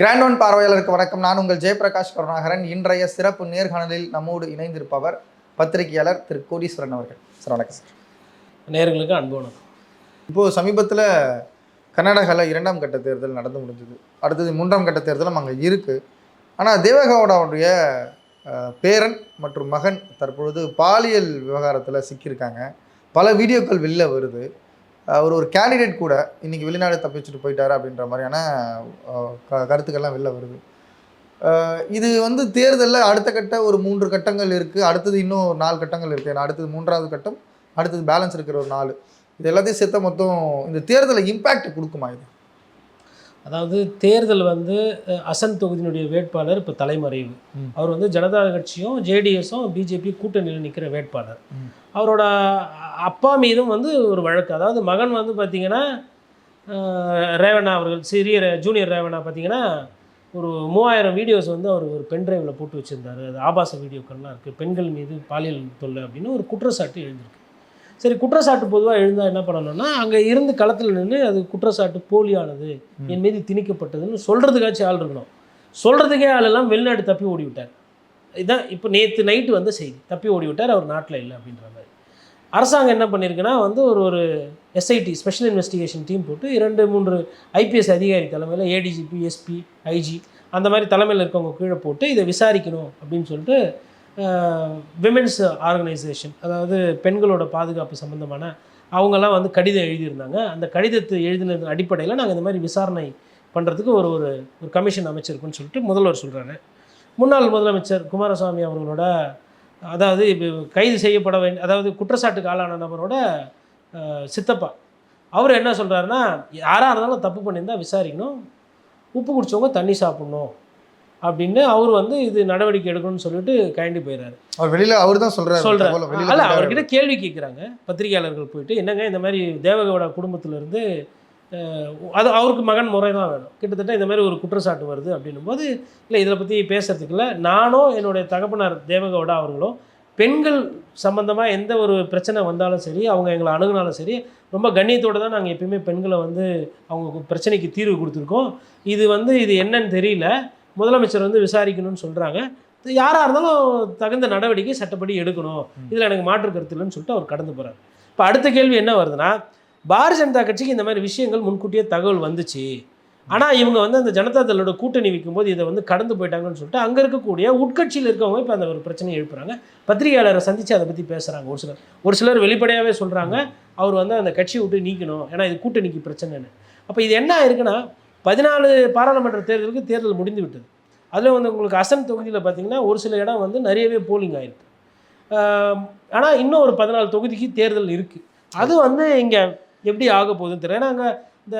Grand one பார்வையாளருக்கு வணக்கம். நான் உங்கள் ஜெயபிரகாஷ் கருணாகரன். இன்றைய சிறப்பு நேர்காணலில் நம்மோடு இணைந்திருப்பவர் பத்திரிகையாளர் திரு கோடீஸ்வரன் அவர்கள். சார் வணக்கம் சார். நேயர்களுக்கு அன்பு வணக்கம். இப்போது சமீபத்தில் கர்நாடகாவில் இரண்டாம் கட்ட தேர்தல் நடந்து முடிஞ்சது. அடுத்தது மூன்றாம் கட்ட தேர்தலும் அங்கே இருக்குது ஆனால் தேவகவுடாவுடைய பேரன் மற்றும் மகன் தற்பொழுது பாலியல் விவகாரத்தில் சிக்கியிருக்காங்க. பல வீடியோக்கள் வெளில வருது. அவர் ஒரு கேண்டிடேட் கூட இன்னைக்கு வெளிநாடு தப்பிச்சுட்டு போயிட்டாரு அப்படின்ற மாதிரியான க- கருத்துக்கள்லாம் வெளில வருது. இது வந்து தேர்தலில் அடுத்த கட்ட ஒரு மூன்று கட்டங்கள் இருக்குது அடுத்தது இன்னும் ஒரு நாலு கட்டங்கள் இருக்குது அடுத்தது மூன்றாவது கட்டம் அடுத்தது பேலன்ஸ் இருக்கிற ஒரு நாலு. இது எல்லாத்தையும் சேர்த்த மொத்தம் இந்த தேர்தலில் இம்பேக்ட் கொடுக்குமா இது? அதாவது தேர்தல் வந்து அசன் தொகுதியினுடைய வேட்பாளர் இப்போ தலைமறைவு. அவர் வந்து ஜனதா கட்சியும் ஜேடிஎஸும் பிஜேபி கூட்டணியில் நிற்கிற வேட்பாளர். அவரோட அப்பா மீதும் வந்து ஒரு வழக்கு. அதாவது மகன் வந்து பார்த்தீங்கன்னா ரேவண்ணா அவர்கள் சிறிய ஜூனியர் ரேவண்ணா பார்த்தீங்கன்னா ஒரு மூவாயிரம் வீடியோஸ் வந்து அவர் ஒரு பென் டிரைவில் போட்டு வச்சுருந்தாரு. அது ஆபாச வீடியோக்கள்லாம் இருக்குது பெண்கள் மீது பாலியல் தொல்லை அப்படின்னு ஒரு குற்றச்சாட்டு எழுந்திருக்கு. சரி குற்றச்சாட்டு பொதுவாக எழுந்தால் என்ன பண்ணணும்னா அங்கே இருந்து களத்தில் நின்று அது குற்றச்சாட்டு போலியானது. என் மீது திணிக்கப்பட்டதுன்னு சொல்கிறதுக்காச்சும் ஆள் இருக்கணும். சொல்கிறதுக்கே ஆள் எல்லாம் வெளிநாடு தப்பி ஓடி விட்டார் இதான் இப்போ நேற்று நைட்டு வந்த செய்தி. தப்பி ஓடி விட்டார் அவர் நாட்டில் இல்லை அப்படின்ற மாதிரி. அரசாங்கம் என்ன பண்ணியிருக்குன்னா வந்து ஒரு ஒரு எஸ்ஐடி ஸ்பெஷல் இன்வெஸ்டிகேஷன் டீம் போட்டு இரண்டு மூன்று ஐபிஎஸ் அதிகாரி தலைமையில் ஏடிஜிபி எஸ்பி ஐஜி அந்த மாதிரி தலைமையில் இருக்கவங்க கீழே போட்டு இதை விசாரிக்கணும் அப்படின்னு சொல்லிட்டு விமென்ஸ் ஆர்கனைசேஷன் அதாவது பெண்களோட பாதுகாப்பு சம்மந்தமான அவங்கெல்லாம் வந்து கடிதம் எழுதியிருந்தாங்க. அந்த கடிதத்தை எழுதினது அடிப்படையில் நாங்கள் இந்த மாதிரி விசாரணை பண்ணுறதுக்கு ஒரு ஒரு ஒரு கமிஷன் அமைச்சிருக்குன்னு சொல்லிட்டு முதல்வர் சொல்கிறாரு முன்னாள் முதலமைச்சர் குமாரசாமி அவர்களோட அதாவது இப்ப கைது செய்யப்பட வேண்டிய அதாவது குற்றச்சாட்டுக்கு ஆளான நபரோட சித்தப்பா. அவர் என்ன சொல்கிறாருன்னா யாராக இருந்தாலும் தப்பு பண்ணியிருந்தால் விசாரிக்கணும். உப்பு குடிச்சவங்க தண்ணி சாப்பிட்ணும். அப்படின்னு அவர் வந்து இது நடவடிக்கை எடுக்கணும்னு சொல்லிட்டு கயண்டி போயிடுறாரு அவர் வெளியில அவர் தான். தகவலை வெளியில அல்ல. அவர்கிட்ட கேள்வி கேட்குறாங்க பத்திரிகையாளர்கள் போயிட்டு என்னங்க இந்த மாதிரி தேவகவுடா குடும்பத்திலேருந்து அது அவருக்கு மகன் முறை தான் வேணும். கிட்டத்தட்ட இந்த மாதிரி ஒரு குற்றச்சாட்டு வருது அப்படின்னும் போது இல்லை இதில் பற்றி பேசுறதுக்கு இல்லை. நானோ என்னுடைய தகப்பனார் தேவகவுடா அவர்களும் பெண்கள் சம்மந்தமாக எந்த ஒரு பிரச்சனை வந்தாலும் சரி அவங்க எங்களை அணுகுனாலும் சரி ரொம்ப கண்ணியத்தோடு தான் நாங்கள் எப்பயுமே பெண்களை வந்து அவங்க பிரச்சனைக்கு தீர்வு கொடுத்துருக்கோம். இது வந்து இது என்னன்னு தெரியல. முதலமைச்சர் வந்து விசாரிக்கணும்னு சொல்கிறாங்க யாராக இருந்தாலும் தகுந்த நடவடிக்கை சட்டப்படி எடுக்கணும். இதில் எனக்கு மாற்று கருத்து இல்லைன்னு சொல்லிட்டு அவர் கடந்து போகிறார் இப்போ அடுத்த கேள்வி என்ன வருதுன்னா பாரதிய ஜனதா கட்சிக்கு இந்த மாதிரி விஷயங்கள் முன்கூட்டியே தகவல் வந்துச்சு. ஆனால் இவங்க வந்து அந்த ஜனதா தளோட கூட்டணி வைக்கும்போது இதை வந்து கடந்து போயிட்டாங்கன்னு சொல்லிட்டு அங்கே இருக்கக்கூடிய உட்கட்சியில் இருக்கவங்க இப்போ அந்த ஒரு பிரச்சனையை எழுப்புறாங்க. பத்திரிகையாளரை சந்தித்து அதை பற்றி பேசுகிறாங்க ஒரு சிலர் ஒரு சிலர் வெளிப்படையாகவே சொல்கிறாங்க அவர் வந்து அந்த கட்சியை விட்டு நீக்கணும். ஏன்னா இது கூட்டணிக்கு பிரச்சனைன்னு. அப்போ இது என்ன இருக்குன்னா பதினாலு பாராளுமன்ற தேர்தலுக்கு தேர்தல் முடிந்து விட்டது. அதில் வந்து உங்களுக்கு அசன் தொகுதியில் பார்த்தீங்கன்னா ஒரு சில இடம் வந்து நிறையவே போலிங் ஆகிருக்கு ஆனால் இன்னும் ஒரு பதினாலு தொகுதிக்கு தேர்தல் இருக்குது அது வந்து இங்கே எப்படி ஆக போகுதுன்னு தெரியல. ஏன்னா அங்கே இந்த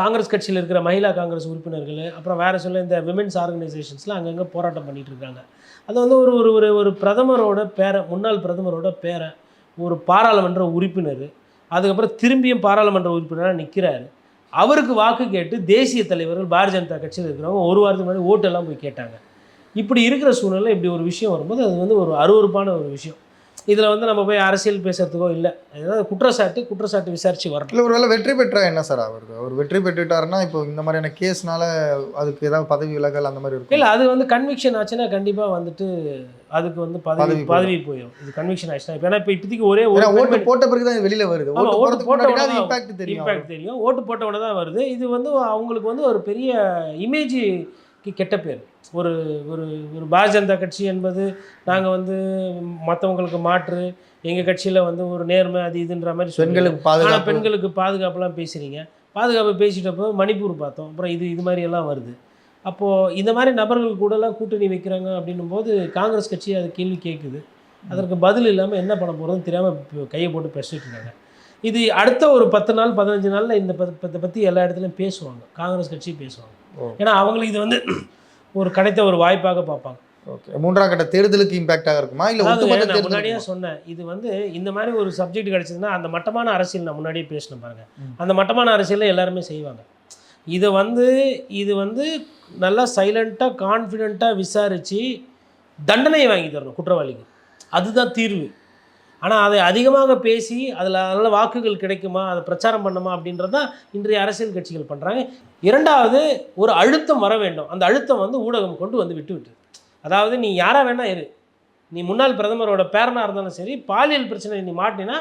காங்கிரஸ் கட்சியில் இருக்கிற மகிழா காங்கிரஸ் உறுப்பினர்கள் அப்புறம் வேறு சொல்ல இந்த விமென்ஸ் ஆர்கனைசேஷன்ஸ்லாம் அங்கங்கே போராட்டம் பண்ணிகிட்டு இருக்காங்க. அது வந்து ஒரு ஒரு ஒரு ஒரு பிரதமரோட பேரன் முன்னாள் பிரதமரோட பேரை ஒரு பாராளுமன்ற உறுப்பினர் அதுக்கப்புறம் திரும்பியும் பாராளுமன்ற உறுப்பினராக நிற்கிறாரு அவருக்கு வாக்கு கேட்டு தேசிய தலைவர்கள் பாரதிய ஜனதா கட்சியில் இருக்கிறவங்க ஒரு வாரத்துக்கு முன்னாடி ஓட்டெல்லாம் போய் கேட்டாங்க. இப்படி இருக்கிற சூழ்நிலை இப்படி ஒரு விஷயம் வரும்போது அது வந்து ஒரு அருவருப்பான ஒரு விஷயம். இதில் வந்து நம்ம போய் அரசியல் பேசுறதுக்கோ இல்லை. ஏதாவது குற்றச்சாட்டு குற்றச்சாட்டு விசாரித்து வரட்டும் இல்ல ஒருவேளை வெற்றி பெற்றா என்ன சார் அவருக்கு அவர் வெற்றி பெற்றுட்டாருன்னா இப்போ இந்த மாதிரியான கேஸ்னால அதுக்கு ஏதாவது பதவி விலகல் அந்த மாதிரி இருக்கும். இல்லை அது வந்து கன்விக்ஷன் ஆச்சுன்னா கண்டிப்பாக வந்துட்டு அதுக்கு வந்து பதவி பதவி போயிடும். இது கன்விக்ஷன் ஆச்சுன்னா. இப்போ ஏன்னா இப்போ இப்போதைக்கு ஒரே ஒரு ஓட்டு போட்ட பிறகு தான் வெளியில வருது. ஓட்டு போட்ட உடனே இம்பாக்ட் தெரியும் இம்பாக்ட் தெரியும். ஓட்டு போட்டவொடனே தான் வருது. இது வந்து அவங்களுக்கு வந்து ஒரு பெரிய இமேஜுக்கு கெட்ட பேர். ஒரு ஒரு ஒரு பாரதிய ஜனதா கட்சி என்பது நாங்கள் வந்து மற்றவங்களுக்கு மாற்று எங்கள் கட்சியில் வந்து ஒரு நேர்மை அது இதுன்ற மாதிரி. பெண்களுக்கு பாதுகாப்பு. பெண்களுக்கு பாதுகாப்புலாம் பேசுகிறீங்க பாதுகாப்பு பேசிட்டப்போ மணிப்பூர் பார்த்தோம். அப்புறம் இது இது மாதிரி எல்லாம் வருது. அப்போது இந்த மாதிரி நபர்கள் கூடலாம் கூட்டணி வைக்கிறாங்க அப்படின்னும் போது காங்கிரஸ் கட்சி அது கேள்வி கேட்குது. அதற்கு பதில் இல்லாமல் என்ன பண்ண போகிறதுன்னு தெரியாமல் கையை போட்டு பேசிட்டு இருக்காங்க. இது அடுத்த ஒரு பத்து நாள் பதினஞ்சு நாளில் இந்த பத்தி பற்றி எல்லா இடத்துலையும் பேசுவாங்க. காங்கிரஸ் கட்சி பேசுவாங்க. ஏன்னா அவங்களுக்கு இது வந்து ஒரு கிடைத்த ஒரு வாய்ப்பாக பார்ப்பாங்க. ஓகே மூன்றாம் கட்ட தேர்தலுக்கு இம்பாக்டாக இருக்குமா? இல்ல முன்னாடியே சொன்னேன். இது வந்து இந்த மாதிரி ஒரு சப்ஜெக்ட் கிடைச்சதுன்னா அந்த மட்டமான அரசியல் நான் முன்னாடியே பேசினேன் பாருங்க. அந்த மட்டமான அரசியலை எல்லாருமே செய்வாங்க. இதை வந்து இது வந்து நல்லா சைலண்ட்டாக கான்ஃபிடெண்ட்டாக விசாரித்து தண்டனையை வாங்கி தரணும் குற்றவாளிக்கு. அதுதான் தீர்வு. ஆனால் அதை அதிகமாக பேசி அதில் நல்ல வாக்குகள் கிடைக்குமா அதை பிரச்சாரம் பண்ணுமா அப்படின்றது தான் இன்றைய அரசியல் கட்சிகள் பண்ணுறாங்க இரண்டாவது ஒரு அழுத்தம் வர வேண்டும். அந்த அழுத்தம் வந்து ஊடகம் கொண்டு வந்து விட்டு விட்டு அதாவது நீ யாராக வேணா இரு. நீ முன்னாள் பிரதமரோட பேரனாக இருந்தாலும் சரி பாலியல் பிரச்சனை நீ மாட்டினா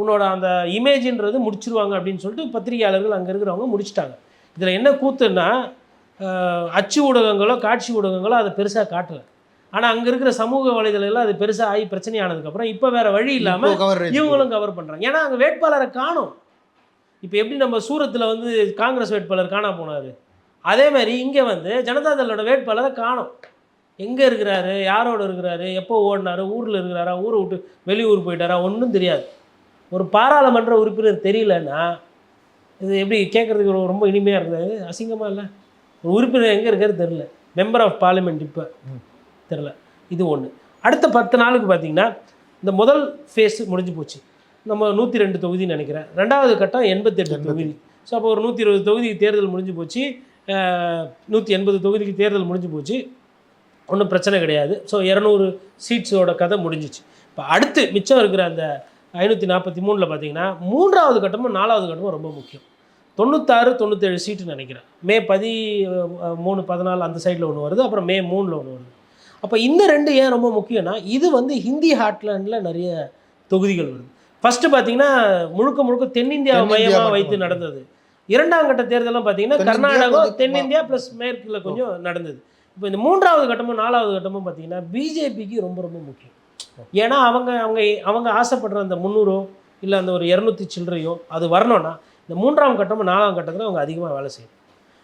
உன்னோட அந்த இமேஜின்றது முடிச்சிருவாங்க அப்படின்னு சொல்லிட்டு பத்திரிகையாளர்கள் அங்கே இருக்கிறவங்க முடிச்சிட்டாங்க. இதில் என்ன கூத்துன்னா அச்சு ஊடகங்களோ காட்சி ஊடகங்களோ அதை பெருசாக காட்டலை. ஆனால் அங்கே இருக்கிற சமூக வலைதளங்கள் அது பெருசாக ஆகி பிரச்சனை ஆனதுக்கப்புறம் இப்போ வேற வழி இல்லாமல் இவங்களும் கவர் பண்ணுறாங்க ஏன்னா அங்கே வேட்பாளரை காணும். இப்போ எப்படி நம்ம சூரத்தில் வந்து காங்கிரஸ் வேட்பாளர் காணா போனார்? அதே மாதிரி இங்கே வந்து ஜனதாதளோட வேட்பாளரை காணும். எங்கே இருக்கிறாரு? யாரோட இருக்கிறாரு? எப்போ ஓடினாரு? ஊரில் இருக்கிறாரா? ஊரை விட்டு வெளியூர் போயிட்டாரா? ஒன்றும் தெரியாது. ஒரு பாராளுமன்ற உறுப்பினர் தெரியலன்னா இது எப்படி கேட்குறதுக்கு ரொம்ப இனிமையாக இருந்தது அசிங்கமாக இல்லை? ஒரு உறுப்பினர் எங்கே இருக்காரு தெரில மெம்பர் ஆஃப் பார்லிமெண்ட் இப்போ. தெரில இது ஒன்று அடுத்த பத்து நாளுக்கு பார்த்தீங்கன்னா இந்த முதல் ஃபேஸ் முடிஞ்சு போச்சு. நம்ம நூற்றி ரெண்டு தொகுதின்னு நினைக்கிறேன். ரெண்டாவது கட்டம் எண்பத்தெட்டு தொகுதி. ஸோ அப்போ ஒரு நூற்றி இருபது தொகுதிக்கு தேர்தல் முடிஞ்சு போச்சு. நூற்றி எண்பது தொகுதிக்கு தேர்தல் முடிஞ்சு போச்சு. ஒன்றும் பிரச்சனை கிடையாது. ஸோ இரநூறு சீட்ஸோட கதை முடிஞ்சிச்சு. இப்போ அடுத்து மிச்சம் இருக்கிற அந்த ஐநூற்றி நாற்பத்தி மூணில் பார்த்தீங்கன்னா மூன்றாவது கட்டமும் நாலாவது கட்டமும் ரொம்ப முக்கியம். தொண்ணூத்தாறு தொண்ணூத்தேழு சீட்டு நினைக்கிறேன். மே பதி மூணு பதினாலு அந்த சைடில் ஒன்று வருது. அப்புறம் மே மூணில் ஒன்று வருது. அப்போ இந்த ரெண்டு ஏன் ரொம்ப முக்கியம்னா இது வந்து ஹிந்தி ஹாட்லேண்டில் நிறைய தொகுதிகள் வருது. ஃபஸ்ட்டு பார்த்தீங்கன்னா முழுக்க முழுக்க தென்னிந்தியா மையமாக வைத்து. நடந்தது. இரண்டாம் கட்ட தேர்தலாம் பார்த்தீங்கன்னா தென்னிந்தியா கர்நாடகா கொஞ்சம் தென்னிந்தியா ப்ளஸ் மேற்கில் கொஞ்சம் நடந்தது. இப்போ இந்த மூன்றாவது கட்டமும் நாலாவது கட்டமும் பார்த்தீங்கன்னா பிஜேபிக்கு ரொம்ப ரொம்ப முக்கியம். ஏன்னா அவங்க அவங்க அவங்க ஆசைப்படுற அந்த முந்நூறோ இல்லை அந்த ஒரு இரநூத்தி சில்லறையோ அது வரணும்னா இந்த மூன்றாம் கட்டமும் நாலாம் கட்டத்தில் அவங்க அதிகமாக வேலை செய்யணும்.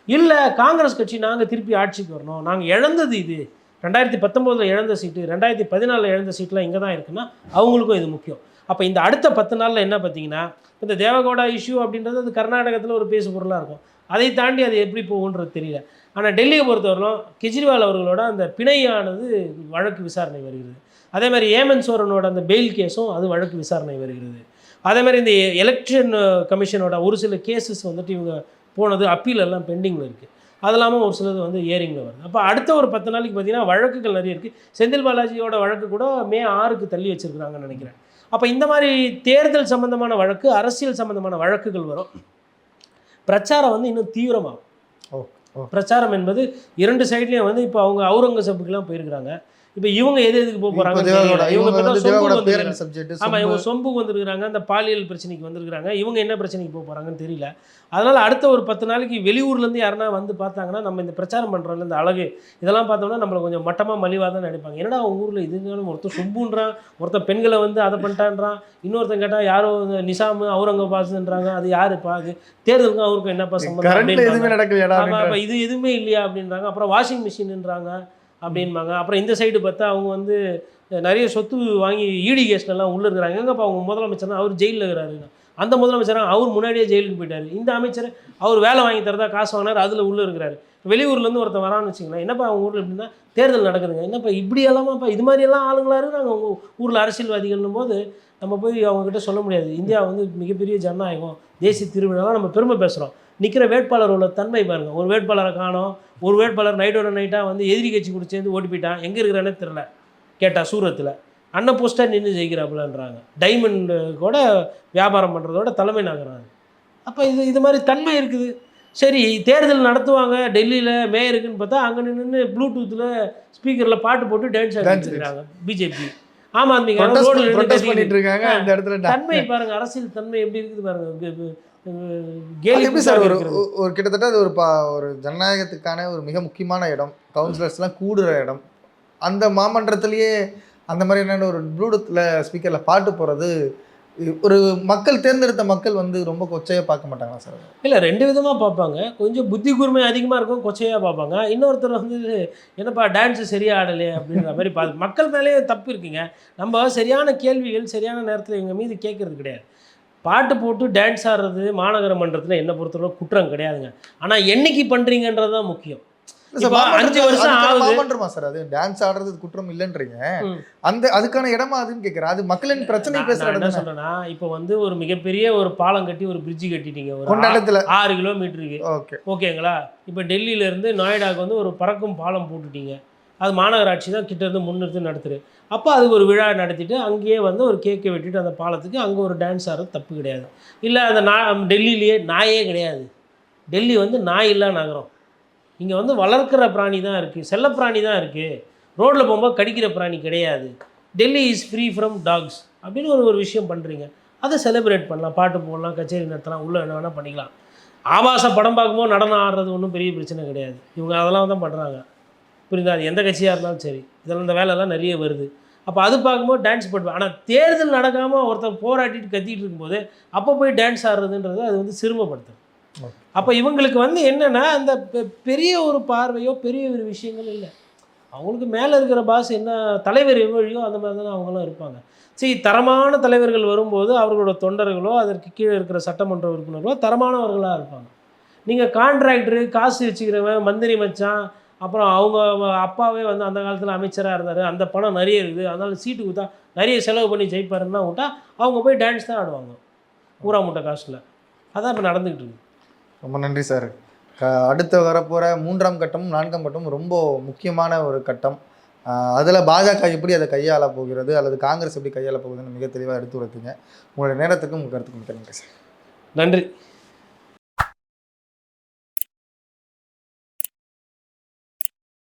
இல்லை காங்கிரஸ் கட்சி நாங்கள் திருப்பி ஆட்சிக்கு வரணும். நாங்கள் இழந்தது இது. ரெண்டாயிரத்தி பத்தொம்போதில் இழந்த சீட்டு ரெண்டாயிரத்தி பதினாலில் இழந்த சீட்லாம் இங்கே தான் இருக்குன்னா அவங்களுக்கும் இது முக்கியம். அப்போ இந்த அடுத்த பத்து நாளில் என்ன பார்த்தீங்கன்னா இந்த தேவகவுடா இஷ்யூ அப்படின்றது அது கர்நாடகத்தில் ஒரு பேசு பொருளாக இருக்கும். அதை தாண்டி அது எப்படி போகுன்றது தெரியல. ஆனால் டெல்லியை பொறுத்தவரையிலும் கெஜ்ரிவால் அவர்களோட அந்த பிணையானது வழக்கு விசாரணை வருகிறது. அதே மாதிரி ஏமன் சோரனோட அந்த பெயில் கேஸும் அது வழக்கு விசாரணை வருகிறது. அதே மாதிரி இந்த எலெக்ஷன் கமிஷனோட uh, ஒரு சில கேசஸ் வந்துட்டு இவங்க போனது அப்பீல் எல்லாம் பெண்டிங்கில் இருக்குது அது இல்லாமல் ஒரு சிலது வந்து ஏரிங்கில் வருது. அப்போ அடுத்த ஒரு பத்து நாளைக்கு பார்த்தீங்கன்னா வழக்குகள் நிறைய இருக்குது செந்தில் பாலாஜியோட வழக்கு கூட மே ஆறுக்கு தள்ளி வச்சிருக்கிறாங்கன்னு நினைக்கிறேன். அப்போ இந்த மாதிரி தேர்தல் சம்பந்தமான வழக்கு அரசியல் சம்பந்தமான வழக்குகள் வரும். பிரச்சாரம் வந்து இன்னும் தீவிரமாகும். பிரச்சாரம் என்பது இரண்டு சைட்லேயும் வந்து இப்போ அவங்க அவுரங்கசீப்புக்கெல்லாம் போயிருக்கிறாங்க. இப்போ இவங்க எது எதுக்கு போக போகிறாங்க தேவகோடா இவங்க சப்ஜெக்ட் ஆமாம் இவங்க சொம்புக்கு வந்திருக்கிறாங்க அந்த பாலியல் பிரச்சனைக்கு வந்திருக்கிறாங்க. இவங்க என்ன பிரச்சனைக்கு போக போகிறாங்கன்னு தெரியல. அதனால் அடுத்த ஒரு பத்து நாளைக்கு வெளியூர்லேருந்து யாருன்னா வந்து பார்த்தாங்கன்னா நம்ம இந்த பிரச்சாரம் பண்ணுறோம்ல இந்த அழகு இதெல்லாம் பார்த்தோம்னா நம்மளை கொஞ்சம் மட்டமாக மலிவாக தான் நினைப்பாங்க. என்னடா அவங்க ஊரில் இதுனாலும் ஒருத்தர் சொம்புன்றான் ஒருத்தர் பெண்களை வந்து அதை பண்ணிட்டான்றான் இன்னொருத்தன் கேட்டால் யாரோ நிசாமு அவுரங்கபாஸ்ன்றாங்க அது யாருப்பா அது தேர்தலுக்கும் அவருக்கும் என்னப்பா சம்பந்தம் இது எதுவுமே இல்லையா அப்படின்றாங்க. அப்புறம் வாஷிங் மிஷின்ன்றாங்க அப்படின்பாங்க. அப்புறம் இந்த சைடு பார்த்தா அவங்க வந்து நிறைய சொத்து வாங்கி ஈடி கேஸ்லாம் உள்ளே இருக்கிறாங்க. எங்கப்பா அவங்க முதலமைச்சர்னா அவர் ஜெயிலில் இருக்கிறாரு. அந்த முதலமைச்சர் அவர் முன்னாடியே ஜெயிலுக்கு போயிட்டார். இந்த அமைச்சர் அவர் வேலை வாங்கி தரதா காசு வாங்கினார் அதில் உள்ளே இருக்கிறாரு. வெளியூர்லேருந்து ஒருத்தன் வரான்னு வச்சுங்களேன் என்னப்பா அவங்க ஊரில் எப்படின்னா தேர்தல் நடக்குதுங்க. என்னப்பா இப்படி எல்லாமாப்பா? இது மாதிரியெல்லாம் ஆளுங்களா இருக்கிறாங்க அவங்க ஊரில் அரசியல்வாதிகள்னும் போது நம்ம போய் அவங்கக்கிட்ட சொல்ல முடியாது. இந்தியா வந்து மிகப்பெரிய ஜனநாயகம் தேசிய திருவிழாலாம் நம்ம பெருமை பேசுகிறோம் நிற்கிற வேட்பாளரோட தன்மை பாருங்கள் ஒரு வேட்பாளரை காணோம். ஒரு வேட்பாளர் நைட்டோட நைட்டாக வந்து எதிரி கட்சி கூட சேர்ந்து ஓடி போயிட்டான். எங்கே இருக்கிறானே தெரில கேட்டா சூரத்தில். அண்ணன் போஸ்டர் நின்று ஜெயிக்கிறாப்புலன்றாங்க. டைமண்ட் கூட வியாபாரம் பண்ணுறதோட தலைமை நகராங்க அப்போ இது இது மாதிரி தன்மை இருக்குது. சரி தேர்தல் நடத்துவாங்க. டெல்லியில் மேயருக்குன்னு பார்த்தா அங்கே நின்று ப்ளூடூத்தில் ஸ்பீக்கரில் பாட்டு போட்டு dance ஆடிட்டுருக்காங்க BJP Aam Aadmi protest ரோடில் நின்று தன்மை பாருங்க அரசியல் தன்மை எப்படி இருக்குது பாருங்க. கேலி எப்படி சார் ஒரு. ஒரு கிட்டத்தட்ட அது ஒரு பா ஒரு ஜனநாயகத்துக்கான ஒரு மிக முக்கியமான இடம். கவுன்சிலர்ஸ்லாம் கூடுற இடம். அந்த மாமன்றத்திலேயே அந்த மாதிரியான ஒரு ப்ளூடூத்தில் ஸ்பீக்கரில் பாட்டு போகிறது ஒரு மக்கள் தேர்ந்தெடுத்த மக்கள் வந்து ரொம்ப கொச்சையாக பார்க்க மாட்டாங்களா சார்? இல்லை ரெண்டு விதமாக பார்ப்பாங்க. கொஞ்சம் புத்தி கூர்மை அதிகமாக இருக்கும் கொச்சையாக பார்ப்பாங்க. இன்னொருத்தர் வந்து என்னப்பா டான்ஸு சரியாக ஆடலையே? அப்படின்ற மாதிரி பார்த்து மக்கள் மேலேயே தப்பு இருக்குங்க. நம்ம சரியான கேள்விகள் சரியான நேரத்தில் எங்கள் மீது கேட்கறது கிடையாது. பாட்டு போட்டு டான்ஸ் ஆடுறது மாநகர மன்றத்தில் என்னை பொறுத்தவரை குற்றம் கிடையாதுங்க. ஆனால் என்னைக்கு பண்ணுறீங்கன்றது தான் முக்கியம். இப்போ அஞ்சு வருஷம் ஆகுது. மாமன்றமா சார் அது? டான்ஸ் ஆடுறது குற்றம் இல்லைன்றீங்க. அந்த அதுக்கான இடமா அதுன்னு கேட்குறேன் அது மக்களின் பிரச்சனை நான் என்ன. சொல்கிறேன்னா இப்போ வந்து ஒரு மிகப்பெரிய ஒரு பாலம் கட்டி ஒரு பிரிட்ஜு கட்டிட்டீங்க. ஒரு கொண்டாட்டத்தில். ஆறு கிலோமீட்டருக்கு ஓகே. ஓகேங்களா? இப்போ டெல்லியிலேருந்து நொய்டாக்கு வந்து ஒரு பறக்கும் பாலம் போட்டுட்டீங்க. அது மாநகராட்சி தான் கிட்ட இருந்து முன்னிறுத்தி நடத்துரு அப்போ அதுக்கு ஒரு விழா நடத்திட்டு அங்கேயே வந்து ஒரு கேக்கை வெட்டிட்டு அந்த பாலத்துக்கு அங்கே ஒரு டான்ஸ் ஆடுறது தப்பு கிடையாது. இல்லை அந்த நா டெல்லியிலேயே நாயே கிடையாது. டெல்லி வந்து நாய் இல்லா நகரம். இங்கே வந்து வளர்க்குற பிராணி தான் இருக்குது செல்லப்பிராணி தான் இருக்குது ரோட்டில் போகும்போது கடிக்கிற பிராணி கிடையாது. Delhi is free from dogs அப்படின்னு ஒரு ஒரு விஷயம் பண்ணுறீங்க அதை செலிப்ரேட் பண்ணலாம். பாட்டு போடலாம் கச்சேரி நடத்தலாம் உள்ளே என்ன வேணால் பண்ணிக்கலாம். ஆபாச படம் பார்க்கும்போது நடனம் ஆடுறது ஒன்றும் பெரிய பிரச்சனை கிடையாது. இவங்க அதெல்லாம் தான் பண்ணுறாங்க புரியுதா? அது எந்த கட்சியாக இருந்தாலும் சரி. இதெல்லாம் இந்த வேலைலாம் நிறைய வருது. அப்போ அது பார்க்கும்போது டான்ஸ் பண்ணுவேன் ஆனால் தேர்தல் நடக்காமல் ஒருத்தர் போராட்டிட்டு கத்திட்டு இருக்கும்போது அப்போ போய் டான்ஸ் ஆடுறதுன்றது அது வந்து சிறுமப்படுத்தும். Okay. அப்போ இவங்களுக்கு வந்து என்னென்னா அந்த பெ- பெரிய ஒரு பார்வையோ பெரிய ஒரு விஷயங்கள் இல்லை. அவங்களுக்கு மேலே இருக்கிற பாஸ் என்ன தலைவர் எவ்வழியோ அந்த மாதிரி தானே அவங்களும் இருப்பாங்க. சரி தரமான தலைவர்கள் வரும்போது அவர்களோட தொண்டர்களோ அதற்கு கீழே இருக்கிற சட்டமன்ற உறுப்பினர்களோ தரமானவர்களாக இருப்பாங்க. நீங்கள் கான்ட்ராக்டரு காசு வச்சுக்கிறவன் மந்திரி மச்சான் அப்புறம் அவங்க அவ- அப்பாவே வந்து அந்த காலத்தில் அமைச்சராக இருந்தார். அந்த பணம் நிறைய இருக்குது. அதனால சீட்டு கொடுத்தா நிறைய செலவு பண்ணி ஜெயிப்பாருன்னா விட்டா அவங்க போய் டான்ஸ் தான் ஆடுவாங்க. ஊரா முட்டை காசில். அதான் இப்போ நடந்துக்கிட்டு இருக்கு. ரொம்ப நன்றி சார். க அடுத்து வரப்போகிற மூன்றாம் கட்டமும் நான்காம் கட்டமும் ரொம்ப முக்கியமான ஒரு கட்டம். அதில் பாஜக எப்படி அதை கையாள போகிறது? அல்லது காங்கிரஸ் எப்படி கையாள போகுதுன்னு மிக தெளிவாக எடுத்து உரைத்தீங்க. உங்களுடைய நேரத்துக்கும் உங்கள் கருத்துக்கும் நன்றி சார். நன்றி.